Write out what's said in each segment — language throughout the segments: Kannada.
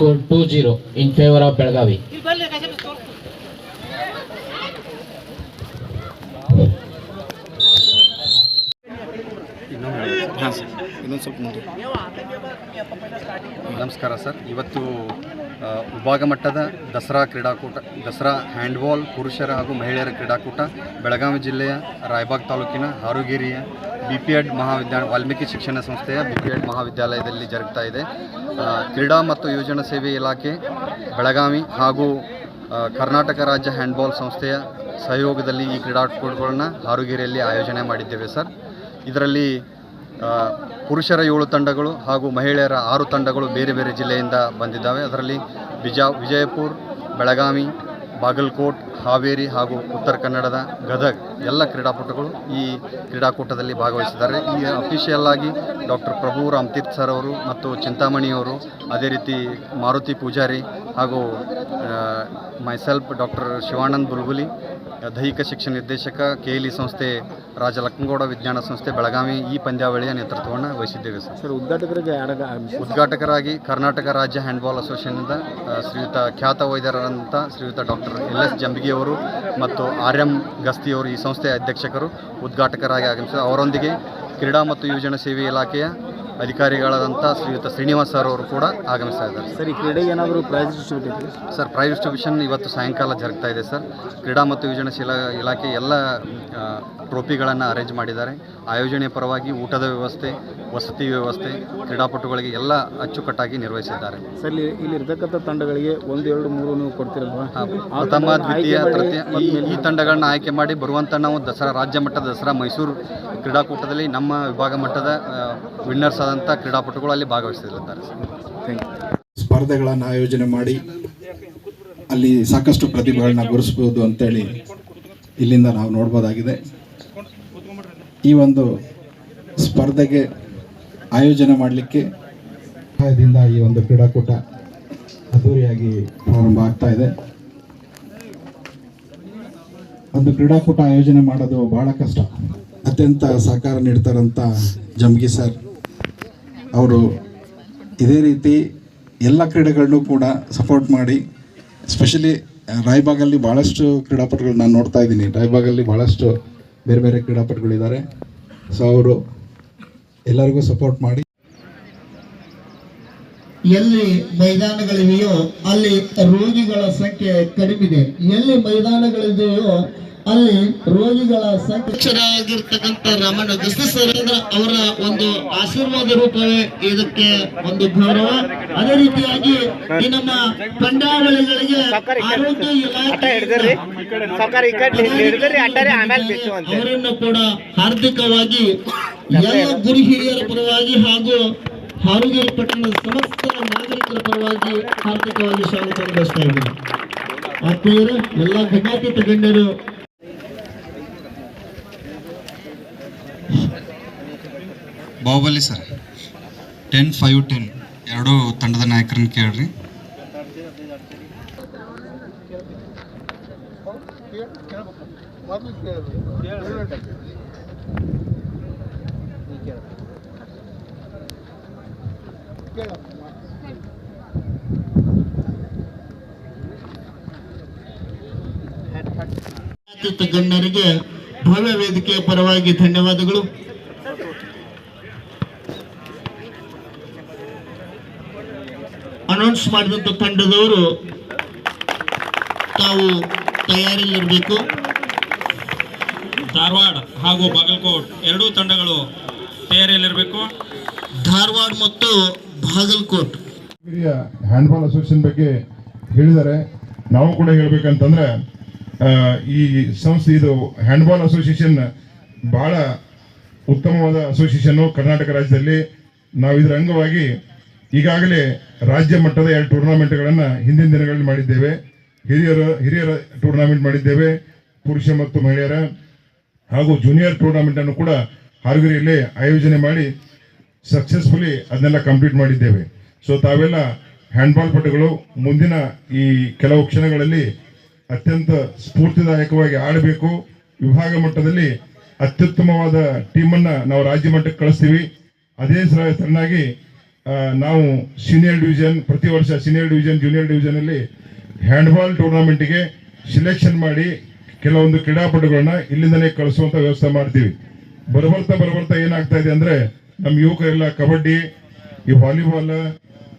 2-0 in favor of Belgavi. ಹಾಂ ಸರ್ ಇನ್ನೊಂದು ಸ್ವಲ್ಪ ನೋಡಿ ನಮಸ್ಕಾರ ಸರ್ ಇವತ್ತು ವಿಭಾಗ ಮಟ್ಟದ ದಸರಾ ಕ್ರೀಡಾಕೂಟ, ದಸರಾ ಹ್ಯಾಂಡ್ಬಾಲ್ ಪುರುಷರ ಹಾಗೂ ಮಹಿಳೆಯರ ಕ್ರೀಡಾಕೂಟ ಬೆಳಗಾವಿ ಜಿಲ್ಲೆಯ ರಾಯಬಾಗ್ ತಾಲೂಕಿನ ಹಾರುಗೇರಿಯ ಬಿ ಪಿ ಎಡ್ ಮಹಾವಿದ್ಯಾಲಯ ವಾಲ್ಮೀಕಿ ಶಿಕ್ಷಣ ಸಂಸ್ಥೆಯ ಬಿ ಪಿ ಎಡ್ ಮಹಾವಿದ್ಯಾಲಯದಲ್ಲಿ ಜರುಗ್ತಾ ಇದೆ. ಕ್ರೀಡಾ ಮತ್ತು ಯೋಜನಾ ಸೇವೆ ಇಲಾಖೆ, ಬೆಳಗಾವಿ ಹಾಗೂ ಕರ್ನಾಟಕ ರಾಜ್ಯ ಹ್ಯಾಂಡ್ಬಾಲ್ ಸಂಸ್ಥೆಯ ಸಹಯೋಗದಲ್ಲಿ ಈ ಕ್ರೀಡಾಕೂಟಗಳನ್ನು ಹಾರುಗೇರಿಯಲ್ಲಿ ಆಯೋಜನೆ ಮಾಡಿದ್ದೇವೆ ಸರ್. ಇದರಲ್ಲಿ ಪುರುಷರ ಏಳು ತಂಡಗಳು ಹಾಗೂ ಮಹಿಳೆಯರ ಆರು ತಂಡಗಳು ಬೇರೆ ಬೇರೆ ಜಿಲ್ಲೆಯಿಂದ ಬಂದಿದ್ದಾವೆ. ಅದರಲ್ಲಿ ಬಿಜಾ, ವಿಜಯಪುರ, ಬೆಳಗಾವಿ ಬಾಗಲಕೋಟ್, ಹಾವೇರಿ ಹಾಗೂ ಉತ್ತರ ಕನ್ನಡದ ಗದಗ್ ಎಲ್ಲ ಕ್ರೀಡಾಪಟುಗಳು ಈ ಕ್ರೀಡಾಕೂಟದಲ್ಲಿ ಭಾಗವಹಿಸಿದ್ದಾರೆ. ಈ ಅಫಿಷಿಯಲ್ ಆಗಿ ಡಾಕ್ಟರ್ ಪ್ರಭು ರಾಮತೀರ್ಥ ಸರ್ ಅವರು ಮತ್ತು ಚಿಂತಾಮಣಿಯವರು ಅದೇ ರೀತಿ ಮಾರುತಿ ಪೂಜಾರಿ ಹಾಗೂ ಮೈಸೆಲ್ಫ್ ಡಾಕ್ಟರ್ ಶಿವಾನಂದ್ ಬುಲ್ಬುಲಿ ದೈಹಿಕ ಶಿಕ್ಷಣ ನಿರ್ದೇಶಕ ಕೆ ಎಲ್ ಇ ಸಂಸ್ಥೆ ರಾಜ ವಿಜ್ಞಾನ ಸಂಸ್ಥೆ ಬೆಳಗಾವಿ ಈ ಪಂದ್ಯಾವಳಿಯ ನೇತೃತ್ವವನ್ನು ವಹಿಸಿದ್ದೇವೆ ಸರ್. ಸರ್ ಉದ್ಘಾಟಕರಿಗೆ ಉದ್ಘಾಟಕರಾಗಿ ಕರ್ನಾಟಕ ರಾಜ್ಯ ಹ್ಯಾಂಡ್ಬಾಲ್ ಅಸೋಸಿಯೇಷನ್ನಿಂದ ಶ್ರೀಯುತ ಖ್ಯಾತ ವೈದ್ಯರಾದಂಥ ಶ್ರೀಯುತ ಡಾಕ್ಟರ್ ಎಲ್ ಎಸ್ ಜಂಬಿಗಿಯವರು ಮತ್ತು ಆರ್ ಎಂ ಗಸ್ತಿಯವರು ಈ ಸಂಸ್ಥೆಯ ಅಧ್ಯಕ್ಷಕರು ಉದ್ಘಾಟಕರಾಗಿ ಆಗಮಿಸಿದ ಅವರೊಂದಿಗೆ ಕ್ರೀಡಾ ಮತ್ತು ಯುವಜನ ಸೇವೆ ಇಲಾಖೆಯ ಅಧಿಕಾರಿಗಳಾದಂಥ ಶ್ರೀಯುತ ಶ್ರೀನಿವಾಸ್ ಸರ್ ಅವರು ಕೂಡ ಆಗಮಿಸ್ತಾ ಇದ್ದಾರೆ. ಸರ್ ಈ ಕ್ರೀಡೆಗೆ ಏನಾದರೂ prize distribute sir prize distribution ಇವತ್ತು ಸಾಯಂಕಾಲ ಜರುಗ್ತಾ ಇದೆ ಸರ್. ಕ್ರೀಡಾ ಮತ್ತು ಯೋಜನಾಶೀಲ ಇಲಾಖೆ ಎಲ್ಲ ಟ್ರೋಫಿಗಳನ್ನು ಅರೇಂಜ್ ಮಾಡಿದ್ದಾರೆ. ಆಯೋಜನೆ ಪರವಾಗಿ ಊಟದ ವ್ಯವಸ್ಥೆ ವಸತಿ ವ್ಯವಸ್ಥೆ ಕ್ರೀಡಾಪಟುಗಳಿಗೆ ಎಲ್ಲ ಅಚ್ಚುಕಟ್ಟಾಗಿ ನಿರ್ವಹಿಸಿದ್ದಾರೆ. ಸರ್ ಇಲ್ಲಿ ಇಲ್ಲಿ ಇರ್ತಕ್ಕಂಥ ತಂಡಗಳಿಗೆ ಒಂದು ಎರಡು ಮೂರು ನೀವು ಕೊಡ್ತಿರಲ್ವಾ? ಪ್ರಥಮ ದ್ವಿತೀಯ ತೃತೀಯ ಈ ಈ ತಂಡಗಳನ್ನ ಆಯ್ಕೆ ಮಾಡಿ ಬರುವಂಥ ನಾವು ದಸರಾ ರಾಜ್ಯ ಮಟ್ಟದ ದಸರಾ ಮೈಸೂರು ಕ್ರೀಡಾಕೂಟದಲ್ಲಿ ನಮ್ಮ ವಿಭಾಗ ಮಟ್ಟದ ವಿನ್ನರ್ಸ್ ಆದಂಥ ಕ್ರೀಡಾಪಟುಗಳು ಅಲ್ಲಿ ಭಾಗವಹಿಸಲಿದ್ದಾರೆ ಸ್ಪರ್ಧೆಗಳನ್ನು ಆಯೋಜನೆ ಮಾಡಿ ಅಲ್ಲಿ ಸಾಕಷ್ಟು ಪ್ರತಿಭೆಗಳನ್ನ ಗುರುಸ್ಬೋದು ಅಂತೇಳಿ ಇಲ್ಲಿಂದ ನಾವು ನೋಡ್ಬೋದಾಗಿದೆ. ಈ ಒಂದು ಸ್ಪರ್ಧೆಗೆ ಆಯೋಜನೆ ಮಾಡಲಿಕ್ಕೆ ಸಹಾಯದಿಂದ ಈ ಒಂದು ಕ್ರೀಡಾಕೂಟ ಅದ್ದೂರಿಯಾಗಿ ಪ್ರಾರಂಭ ಆಗ್ತಾ ಇದೆ. ಒಂದು ಕ್ರೀಡಾಕೂಟ ಆಯೋಜನೆ ಮಾಡೋದು ಬಹಳ ಕಷ್ಟ. ಅತ್ಯಂತ ಸಹಕಾರ ನೀಡ್ತಾರಂತ ಜಂಬಗಿ ಸರ್. ಅವರು ಇದೇ ರೀತಿ ಎಲ್ಲ ಕ್ರೀಡೆಗಳನ್ನೂ ಕೂಡ ಸಪೋರ್ಟ್ ಮಾಡಿ ಸ್ಪೆಷಲಿ ರಾಯ್ಬಾಗಲ್ಲಿ ಭಾಳಷ್ಟು ಕ್ರೀಡಾಪಟುಗಳು ನಾನು ನೋಡ್ತಾ ಇದ್ದೀನಿ. ರಾಯ್ಬಾಗಲ್ಲಿ ಭಾಳಷ್ಟು ಬೇರೆ ಬೇರೆ ಕ್ರೀಡಾಪಟುಗಳಿದ್ದಾರೆ. ಸೊ ಅವರು ಎಲ್ಲರಿಗೂ ಸಪೋರ್ಟ್ ಮಾಡಿ. ಎಲ್ಲಿ ಮೈದಾನಗಳಿವೆಯೋ ಅಲ್ಲಿ ರೋಗಿಗಳ ಸಂಖ್ಯೆ ಕಡಿಮೆ ಎಲ್ಲಿ ಮೈದಾನಗಳಿದೆಯೋ ಅಲ್ಲಿ ರೋಗಿಗಳ ಸಂಖ್ಯೆ ಆಗಿರ್ತಕ್ಕಂಥ ರಾಮಣ್ಣ ಸುರೇಂದ್ರ ಅವರ ಒಂದು ಆಶೀರ್ವಾದ ರೂಪವೇ ಇದಕ್ಕೆ ಒಂದು ಗೌರವ. ಅದೇ ರೀತಿಯಾಗಿ ಈ ನಮ್ಮ ಪಂಡಾವಳಿಗಳಿಗೆ ಆರೋಗ್ಯ ಇಲಾಖೆ ಅವರನ್ನು ಕೂಡ ಹಾರ್ದಿಕವಾಗಿ ಎಲ್ಲ ಗುರು ಹಿರಿಯರ ಪರವಾಗಿ ಹಾಗೂ ಹಾರುಗೇರಿ ಪಟ್ಟಣದ ಸಮಸ್ತ ನಾಗರಿಕರ ಪರವಾಗಿ ಹಾರ್ದಿಕವಾಗಿ ಸ್ವಾಗತ ಬಯಸ್ತಾ ಇದ್ದೀನಿ. ಆತ್ಮೀಯರು ಎಲ್ಲ ಘಟಾತೀತ ಗಣ್ಯರು Bahubali sir. Ten five ten ಎರಡೂ ತಂಡದ ನಾಯಕರನ್ನ ಕೇಳ್ರಿ. ಗಣ್ಯರಿಗೆ ಭವ್ಯ ವೇದಿಕೆಯ ಪರವಾಗಿ ಧನ್ಯವಾದಗಳು. ಅನೌನ್ಸ್ ಮಾಡಿದಂತ ತಂಡದವರು ತಾವು ತಯಾರಿಯಲ್ಲಿರಬೇಕು. ಧಾರವಾಡ ಹಾಗೂ ಬಾಗಲಕೋಟ್ ಎರಡೂ ತಂಡಗಳು ತಯಾರಿಯಲ್ಲಿರಬೇಕು. ಧಾರವಾಡ ಮತ್ತು ಬಾಗಲಕೋಟ್. ಹಿರಿಯ ಹ್ಯಾಂಡ್ಬಾಲ್ ಅಸೋಸಿಯೇಷನ್ ಬಗ್ಗೆ ಹೇಳಿದ್ದಾರೆ. ನಾವು ಕೂಡ ಹೇಳ್ಬೇಕಂತಂದ್ರೆ ಈ ಸಂಸ್ಥೆ ಇದು ಹ್ಯಾಂಡ್ಬಾಲ್ ಅಸೋಸಿಯೇಷನ್ ಬಹಳ ಉತ್ತಮವಾದ ಅಸೋಸಿಯೇಷನ್ ಕರ್ನಾಟಕ ರಾಜ್ಯದಲ್ಲಿ. ನಾವು ಇದರ ಅಂಗವಾಗಿ ಈಗಾಗಲೇ ರಾಜ್ಯ ಮಟ್ಟದ ಎರಡು ಟೂರ್ನಾಮೆಂಟ್ಗಳನ್ನು ಹಿಂದಿನ ದಿನಗಳಲ್ಲಿ ಮಾಡಿದ್ದೇವೆ. ಹಿರಿಯರ ಹಿರಿಯರ ಟೂರ್ನಾಮೆಂಟ್ ಮಾಡಿದ್ದೇವೆ ಪುರುಷ ಮತ್ತು ಮಹಿಳೆಯರ. ಹಾಗೂ ಜೂನಿಯರ್ ಟೂರ್ನಾಮೆಂಟ್ ಅನ್ನು ಕೂಡ ಹಾರ್ಗುರಿಯಲ್ಲಿ ಆಯೋಜನೆ ಮಾಡಿ ಸಕ್ಸಸ್ಫುಲಿ ಅದನ್ನೆಲ್ಲ ಕಂಪ್ಲೀಟ್ ಮಾಡಿದ್ದೇವೆ. ಸೊ ತಾವೆಲ್ಲ ಹ್ಯಾಂಡ್ಬಾಲ್ ಪಟುಗಳು ಮುಂದಿನ ಈ ಕೆಲವು ಕ್ಷಣಗಳಲ್ಲಿ ಅತ್ಯಂತ ಸ್ಫೂರ್ತಿದಾಯಕವಾಗಿ ಆಡಬೇಕು. ವಿಭಾಗ ಮಟ್ಟದಲ್ಲಿ ಅತ್ಯುತ್ತಮವಾದ ಟೀಮನ್ನು ನಾವು ರಾಜ್ಯ ಮಟ್ಟಕ್ಕೆ ಕಳಿಸ್ತೀವಿ. ಅದೇ ಸರ ತರನಾಗಿ ಆ, ನಾವು ಸೀನಿಯರ್ ಡಿವಿಷನ್ ಪ್ರತಿ ವರ್ಷ ಸೀನಿಯರ್ ಡಿವಿಷನ್ ಜೂನಿಯರ್ ಡಿವಿಷನ್ ಅಲ್ಲಿ ಹ್ಯಾಂಡ್ಬಾಲ್ ಟೂರ್ನಮೆಂಟ್ಗೆ ಸಿಲೆಕ್ಷನ್ ಮಾಡಿ ಕೆಲವೊಂದು ಕ್ರೀಡಾಪಟುಗಳನ್ನ ಇಲ್ಲಿಂದನೇ ಕಳಿಸುವಂತ ವ್ಯವಸ್ಥೆ ಮಾಡ್ತೀವಿ. ಬರಬರ್ತಾ ಬರಬರ್ತಾ ಏನಾಗ್ತಾ ಇದೆ ಅಂದ್ರೆ ನಮ್ಮ ಯುವಕರೆಲ್ಲ ಕಬಡ್ಡಿ, ಈ ವಾಲಿಬಾಲ್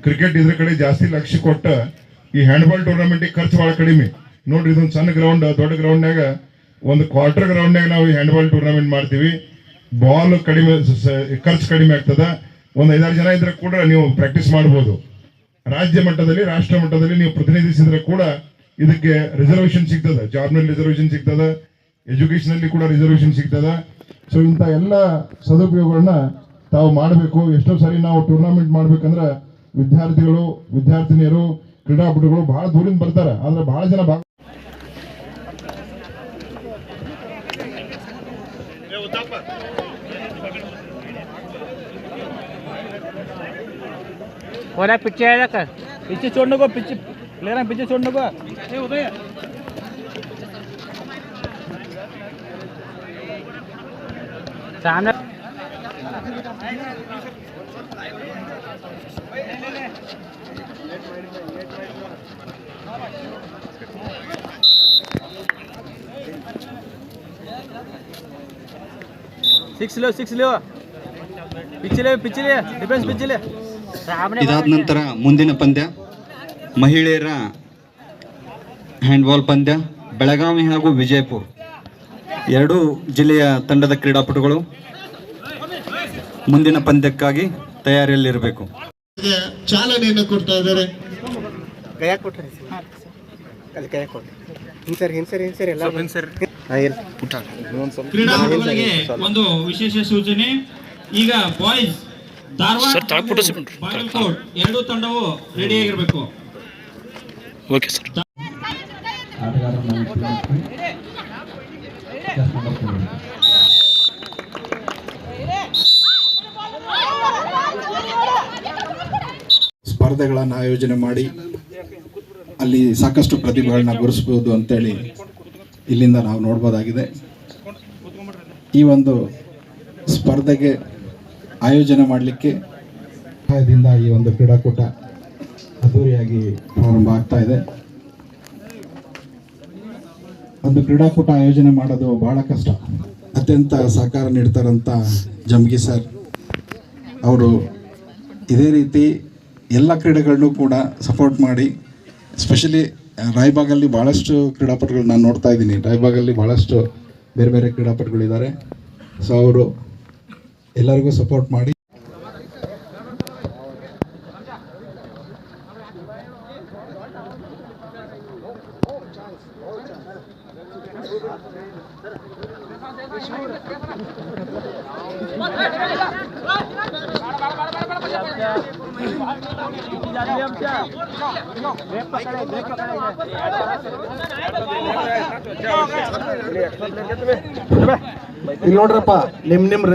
ಕ್ರಿಕೆಟ್ ಇದ್ರ ಕಡೆ ಜಾಸ್ತಿ ಲಕ್ಷ್ಯ ಕೊಟ್ಟ ಈ ಹ್ಯಾಂಡ್ಬಾಲ್ ಟೂರ್ನಮೆಂಟಿಗೆ ಖರ್ಚು ಭಾಳ ಕಡಿಮೆ. ನೋಡ್ರಿ, ಇದೊಂದು ಸಣ್ಣ ಗ್ರೌಂಡ್ ದೊಡ್ಡ ಗ್ರೌಂಡ್ನಾಗ ಒಂದು ಕ್ವಾರ್ಟರ್ ಗ್ರೌಂಡ್ನಾಗ ನಾವು ಈ ಹ್ಯಾಂಡ್ಬಾಲ್ ಟೂರ್ನಮೆಂಟ್ ಮಾಡ್ತೀವಿ. ಬಾಲ್ ಕಡಿಮೆ ಖರ್ಚು ಕಡಿಮೆ ಆಗ್ತದ. ಒಂದು ಐದಾರು ಜನ ಇದ್ರೆ ಕೂಡ ನೀವು ಪ್ರಾಕ್ಟೀಸ್ ಮಾಡ್ಬೋದು. ರಾಜ್ಯ ಮಟ್ಟದಲ್ಲಿ, ರಾಷ್ಟ್ರ ಮಟ್ಟದಲ್ಲಿ ನೀವು ಪ್ರತಿನಿಧಿಸಿದ್ರೆ ಕೂಡ ಇದಕ್ಕೆ ರಿಸರ್ವೇಶನ್ ಸಿಗ್ತದೆ. ಜಾಬ್ನಲ್ಲಿ ರಿಸರ್ವೇಶನ್ ಸಿಗ್ತದ. ಎಜುಕೇಶನ್ ಅಲ್ಲಿ ಕೂಡ ರಿಸರ್ವೇಶನ್ ಸಿಗ್ತದ. ಸೊ ಇಂಥ ಎಲ್ಲ ಸದುಪಯೋಗಗಳನ್ನ ತಾವು ಮಾಡಬೇಕು. ಎಷ್ಟೋ ಸಾರಿ ನಾವು ಟೂರ್ನಾಮೆಂಟ್ ಮಾಡ್ಬೇಕಂದ್ರೆ ವಿದ್ಯಾರ್ಥಿಗಳು, ವಿದ್ಯಾರ್ಥಿನಿಯರು, ಕ್ರೀಡಾಪಟುಗಳು ಬಹಳ ದೂರಿಂದ ಬರ್ತಾರೆ. ಆದ್ರೆ ಬಹಳ ಜನ ಭಾಗ और पीछे आया कर पीछे छोड़ने को पीछे ले रहा पीछे छोड़ने को। सामने सिक्स लो सिक्स लो। पिछले पिछले डिफेंस पिछले ಇದಾದ ನಂತರ ಮುಂದಿನ ಪಂದ್ಯ. ಮಹಿಳೆಯರ ಹ್ಯಾಂಡ್ಬಾಲ್ ಪಂದ್ಯ ಬೆಳಗಾವಿ ಹಾಗೂ ವಿಜಯಪುರ. ಎರಡೂ ಜಿಲ್ಲೆಯ ತಂಡದ ಕ್ರೀಡಾಪಟುಗಳು ಮುಂದಿನ ಪಂದ್ಯಕ್ಕಾಗಿ ತಯಾರಿಯಲ್ಲಿರಬೇಕು. ಚಾಲನೆಯನ್ನು ಕೊಡ್ತಾ ಇದ್ದಾರೆ. ಒಂದು ವಿಶೇಷ ಸೂಚನೆ. ಈಗ ಬಾಯ್ಸ್ ಬಾಗಲಕೋಟ್ ಎರಡೂ ತಂಡವು ರೆಡಿ ಆಗಿರಬೇಕು. ಓಕೆ ಅನುಕೂಲಕ್ಕೆ ಸ್ಪರ್ಧೆಗಳನ್ನು ಆಯೋಜನೆ ಮಾಡಿ ಅಲ್ಲಿ ಸಾಕಷ್ಟು ಪ್ರತಿಭೆಗಳನ್ನ ಗುರುಸ್ಬೋದು ಅಂತೇಳಿ ಇಲ್ಲಿಂದ ನಾವು ನೋಡ್ಬೋದಾಗಿದೆ. ಈ ಒಂದು ಸ್ಪರ್ಧೆಗೆ ಆಯೋಜನೆ ಮಾಡಲಿಕ್ಕೆ ಸಹಾಯದಿಂದ ಈ ಒಂದು ಕ್ರೀಡಾಕೂಟ ಅದ್ದೂರಿಯಾಗಿ ಪ್ರಾರಂಭ ಆಗ್ತಾ ಇದೆ. ಒಂದು ಕ್ರೀಡಾಕೂಟ ಆಯೋಜನೆ ಮಾಡೋದು ಬಹಳ ಕಷ್ಟ. ಅತ್ಯಂತ ಸಹಕಾರ ನೀಡ್ತಾರಂತ ಜಮ್ಗಿ ಸರ್. ಅವರು ಇದೇ ರೀತಿ ಎಲ್ಲ ಕ್ರೀಡೆಗಳನ್ನೂ ಕೂಡ ಸಪೋರ್ಟ್ ಮಾಡಿ ಸ್ಪೆಷಲಿ ರಾಯ್ಬಾಗಲ್ಲಿ ಭಾಳಷ್ಟು ಕ್ರೀಡಾಪಟುಗಳು ನಾನು ನೋಡ್ತಾ ಇದ್ದೀನಿ. ರಾಯ್ಬಾಗಲ್ಲಿ ಭಾಳಷ್ಟು ಬೇರೆ ಬೇರೆ ಕ್ರೀಡಾಪಟುಗಳಿದ್ದಾರೆ. ಸೊ ಅವರು ಎಲ್ಲರಿಗೂ ಸಪೋರ್ಟ್ ಮಾಡಿ. ಇಲ್ಲಿ ನೋಡ್ರಪ್ಪ ನಿಮ್ಮ ನಿಮ್ಮ